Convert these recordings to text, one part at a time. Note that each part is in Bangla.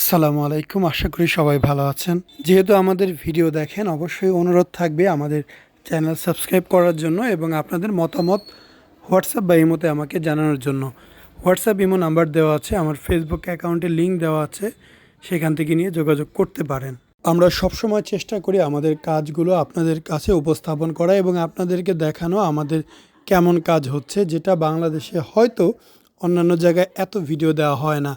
আসসালামু আলাইকুম, আশা করি সবাই ভালো আছেন। যেহেতু আমাদের ভিডিও দেখেন, অবশ্যই অনুরোধ থাকবে আমাদের চ্যানেল সাবস্ক্রাইব করার জন্য এবং আপনাদের মতামত হোয়াটসঅ্যাপ বা ইমোতে আমাকে জানানোর জন্য। হোয়াটসঅ্যাপ, ইমো নাম্বার দেওয়া আছে, আমার ফেসবুক অ্যাকাউন্টে লিঙ্ক দেওয়া আছে, সেখান থেকে নিয়ে যোগাযোগ করতে পারেন। আমরা সবসময় চেষ্টা করি আমাদের কাজগুলো আপনাদের কাছে উপস্থাপন করা এবং আপনাদেরকে দেখানো আমাদের কেমন কাজ হচ্ছে, যেটা বাংলাদেশে হয়তো অন্যান্য জায়গায় এত ভিডিও দেওয়া হয় না।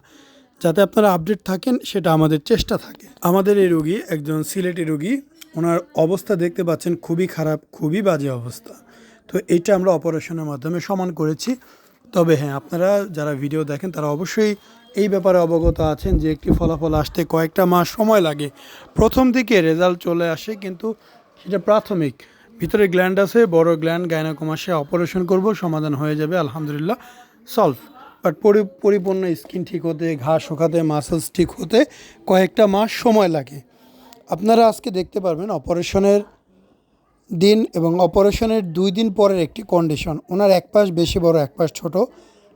যাতে আপনারা আপডেট থাকেন, সেটা আমাদের চেষ্টা থাকে। আমাদের এই রোগী একজন সিলেটি রোগী, ওনার অবস্থা দেখতে পাচ্ছেন খুবই খারাপ, খুবই বাজে অবস্থা। তো এটা আমরা অপারেশনের মাধ্যমে সমান করেছি। তবে হ্যাঁ আপনারা যারা ভিডিও দেখেন, তারা অবশ্যই এই ব্যাপারে অবগত আছেন যে একটি ফলাফল আসতে কয়েকটা মাস সময় লাগে। প্রথম দিকে রেজাল্ট চলে আসে, কিন্তু সেটা প্রাথমিক। ভিতরে গ্ল্যান্ড আছে, বড় গ্ল্যান্ড গাইনাকোমাসে অপারেশন করব, সমাধান হয়ে যাবে, আলহামদুলিল্লাহ সলভ বাট পরি, পরিপূর্ণ স্কিন ঠিক হতে, ঘা শুকাতে মাসেলস ঠিক হতে কয়েকটা মাস সময় লাগে। আপনারা আজকে দেখতে পারবেন অপারেশনের দিন এবং অপারেশনের দুই দিন পরের একটি কন্ডিশন ওনার এক পাশ বেশি বড়, এক পাশ ছোট।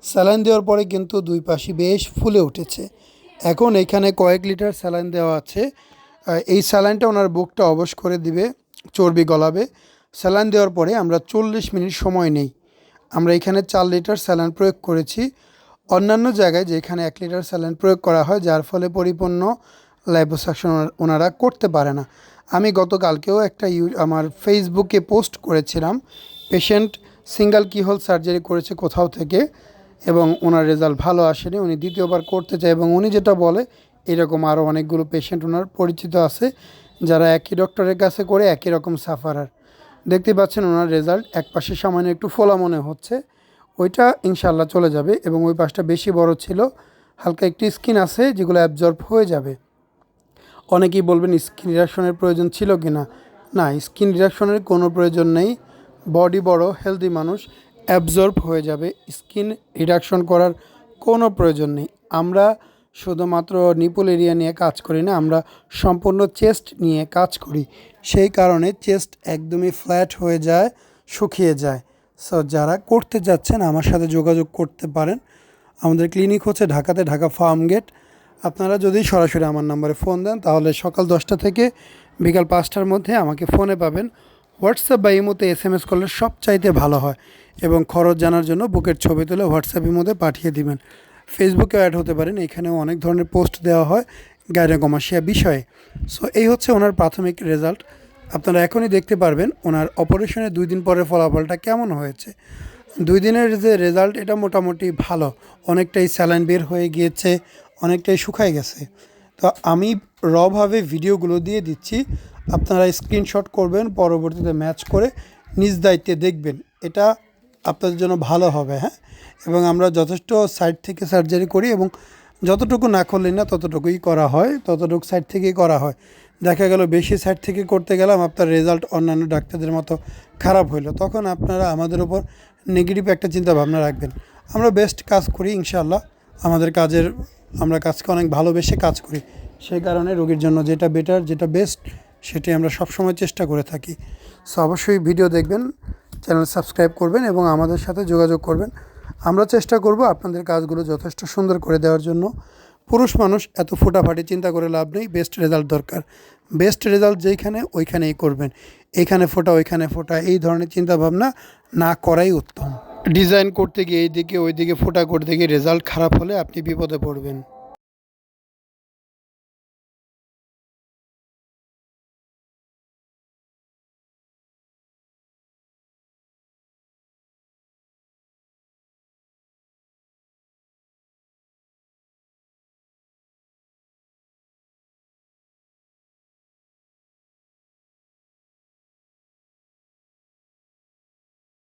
স্যালাইন দেওয়ার পরে কিন্তু দুই পাশই বেশ ফুলে উঠেছে। এখন এখানে কয়েক লিটার স্যালাইন দেওয়া আছে। এই স্যালাইনটা ওনার বুকটা অবশ করে দিবে, চর্বি গলাবে। স্যালাইন দেওয়ার পরে আমরা চল্লিশ মিনিট সময় নেই। আমরা এখানে চার লিটার স্যালাইন প্রয়োগ করেছি। অন্যান্য জায়গায় যেখানে এক লিটার স্যালাইন প্রয়োগ করা হয়, যার ফলে পরিপূর্ণ লাইপোসাকশন ওনারা করতে পারে না। আমি গতকালকেও একটা ইউ আমার ফেসবুকে পোস্ট করেছিলাম পেশেন্ট সিঙ্গেল কিহোল সার্জারি করেছে কোথাও থেকে এবং ওনার রেজাল্ট ভালো আসেনি, উনি দ্বিতীয়বার করতে চায় এবং উনি যেটা বলে, এরকম আরও অনেকগুলো পেশেন্ট ওনার পরিচিত আছে, যারা একই ডক্টরের কাছে করে একই রকম সাফারার দেখতে পাচ্ছেন ওনার রেজাল্ট এক পাশে সামান্য একটু ফোলা মনে হচ্ছে ওইটা ইনশাল্লাহ চলে যাবে এবং ওই পাশটা বেশি বড় ছিল, হালকা একটি স্কিন আছে যেগুলো অ্যাবজর্ব হয়ে যাবে। অনেকেই বলবেন স্কিন রিডাকশনের প্রয়োজন ছিল কি না না স্কিন রিডাকশনের কোনো প্রয়োজন নেই। বডি বড়, হেলদি মানুষ অ্যাবজর্ব হয়ে যাবে। স্কিন রিডাকশন করার কোনো প্রয়োজন নেই। আমরা শুধুমাত্র নিপুল এরিয়া নিয়ে কাজ করি না, আমরা সম্পূর্ণ চেস্ট নিয়ে কাজ করি। সেই কারণে চেস্ট একদমই ফ্ল্যাট হয়ে যায়, শুকিয়ে যায়। সো যারা করতে যাচ্ছেন, আমার সাথে যোগাযোগ করতে পারেন। আমাদের ক্লিনিক হচ্ছে ঢাকাতে, ঢাকা ফার্ম গেট আপনারা যদি সরাসরি আমার নাম্বারে ফোন দেন, তাহলে সকাল দশটা থেকে বিকাল পাঁচটার মধ্যে আমাকে ফোনে পাবেন। হোয়াটসঅ্যাপ বা ইমোতে এস এম এস করলে সবচাইতে ভালো হয় এবং খরচ জানার জন্য বুকের ছবি তুলে হোয়াটসঅ্যাপের মধ্যে পাঠিয়ে দিবেন। ফেসবুকে অ্যাড হতে পারেন, এখানেও অনেক ধরনের পোস্ট দেওয়া হয় গাইনোকমাসিয়া বিষয়ে। সো এই হচ্ছে ওনার প্রাথমিক রেজাল্ট আপনারা এখনই দেখতে পারবেন ওনার অপারেশনের দুই দিন পরের ফলাফলটা কেমন হয়েছে। দুই দিনের যে রেজাল্ট এটা মোটামুটি ভালো। অনেকটাই স্যালাইন বের হয়ে গিয়েছে, অনেকটাই শুকায় গেছে। তো আমি রভাবে ভিডিওগুলো দিয়ে দিচ্ছি। আপনারা স্ক্রিনশট করবেন, পরবর্তীতে ম্যাচ করে নিজ দায়িত্বে দেখবেন। এটা আপনাদের জন্য ভালো হবে হ্যাঁ? এবং আমরা যথেষ্ট সাইড থেকে সার্জারি করি এবং যতটুকু না করলেই না ততটুকুই করা হয়, ততটুকু সাইড থেকেই করা হয়। দেখা গেল বেশি সাইড থেকে করতে গেলাম আপনার রেজাল্ট অন্যান্য ডাক্তারদের মতো খারাপ হইল। তখন আপনারা আমাদের উপর নেগেটিভ একটা চিন্তা ভাবনা রাখবেন। আমরা বেস্ট কাজ করি ইনশাল্লাহ আমাদের কাজের, আমরা কাজকে অনেক ভালোবেসে কাজ করি। সেই কারণে রোগীর জন্য যেটা বেটার যেটা বেস্ট সেটি আমরা সবসময় চেষ্টা করে থাকি। সো অবশ্যই ভিডিও দেখবেন চ্যানেল সাবস্ক্রাইব করবেন এবং আমাদের সাথে যোগাযোগ করবেন। আমরা চেষ্টা করব আপনাদের কাজগুলো যথেষ্ট সুন্দর করে দেওয়ার জন্য। পুরুষ মানুষ এত ফুটাফাটি চিন্তা করে লাভ নেই বেস্ট রেজাল্ট দরকার। বেস্ট রেজাল্ট যেইখানে, ওইখানেই করবেন। এখানে ফোটা, ওইখানে ফোটা, এই ধরনের চিন্তাভাবনা না করাই উত্তম। ডিজাইন করতে গিয়ে এইদিকে, ওইদিকে ফোটা করতে গিয়ে রেজাল্ট খারাপ হলে আপনি বিপদে পড়বেন।